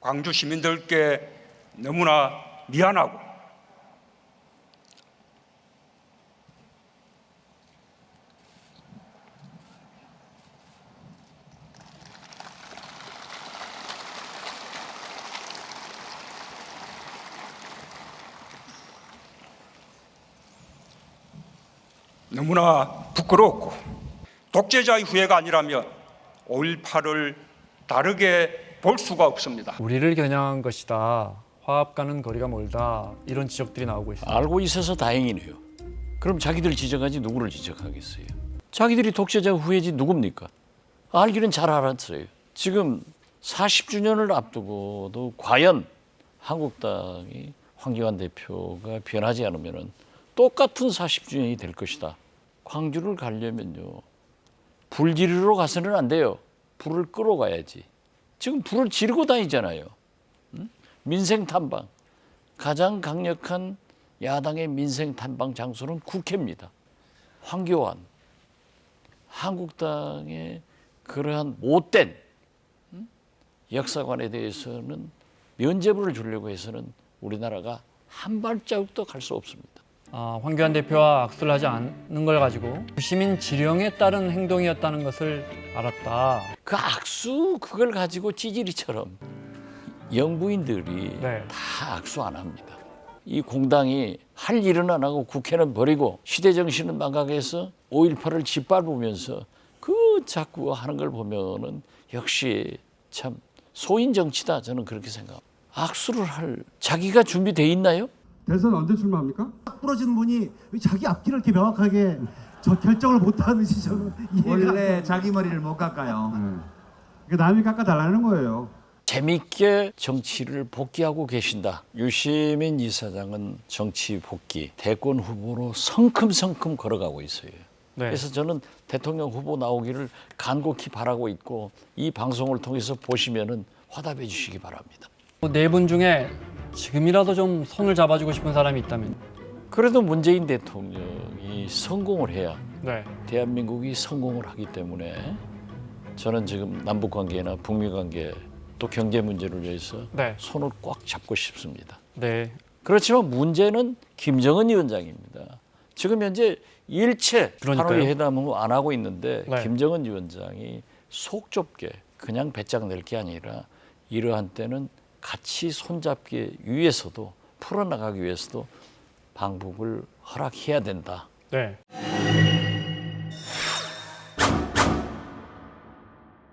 광주 시민들께 너무나 미안하고 너무나 부끄럽고 독재자의 후회가 아니라면 5.18을 다르게 볼 수가 없습니다. 우리를 겨냥한 것이다. 화합과는 거리가 멀다. 이런 지적들이 나오고 있습니다. 알고 있어서 다행이네요. 그럼 자기들 지적하지 누구를 지적하겠어요? 자기들이 독재자 후예지 누굽니까? 알기는 잘 알았어요. 지금 40주년을 앞두고도 과연 한국당이 황교안 대표가 변하지 않으면 똑같은 40주년이 될 것이다. 광주를 가려면요. 불 지르러 가서는 안 돼요. 불을 끌어가야지. 지금 불을 지르고 다니잖아요. 응? 민생 탐방. 가장 강력한 야당의 민생 탐방 장소는 국회입니다. 황교안, 한국당의 그러한 못된 음? 역사관에 대해서는 면죄부를 주려고 해서는 우리나라가 한 발자국도 갈 수 없습니다. 아, 황교안 대표와 악수를 하지 않는 걸 가지고 시민 지령에 따른 행동이었다는 것을 알았다. 그 악수 그걸 가지고 찌질이처럼 영부인들이 네. 다 악수 안 합니다. 이 공당이 할 일은 안 하고 국회는 버리고 시대 정신은 망각해서 5.18을 짓밟으면서 그 자꾸 하는 걸 보면은 역시 참 소인 정치다 저는 그렇게 생각합니다. 악수를 할 자기가 준비돼 있나요? 대선 언제 출마합니까? 딱 부러진 분이 왜 자기 앞길을 이렇게 명확하게 저 결정을 못하는지 저는 이해가 안 원래. 자기 머리를 못 깎아요. 그 남이 깎아달라는 거예요. 재밌게 정치를 복귀하고 계신다. 유시민 이사장은 정치 복귀 대권 후보로 성큼성큼 걸어가고 있어요. 네. 그래서 저는 대통령 후보 나오기를 간곡히 바라고 있고 이 방송을 통해서 보시면은 화답해 주시기 바랍니다. 네 분 중에 지금이라도 좀 손을 잡아주고 싶은 사람이 있다면 그래도 문재인 대통령이 성공을 해야 네. 대한민국이 성공을 하기 때문에 저는 지금 남북 관계나 북미 관계 또 경제 문제를 위해서 네. 손을 꽉 잡고 싶습니다. 네. 그렇지만 문제는 김정은 위원장입니다. 지금 현재 일체. 하노이 회담을 안 하고 있는데 네. 김정은 위원장이 속 좁게 그냥 배짱 낼게 아니라 이러한 때는 같이 손잡기 위해서도 풀어나가기 위해서도 방북을 허락해야 된다. 네.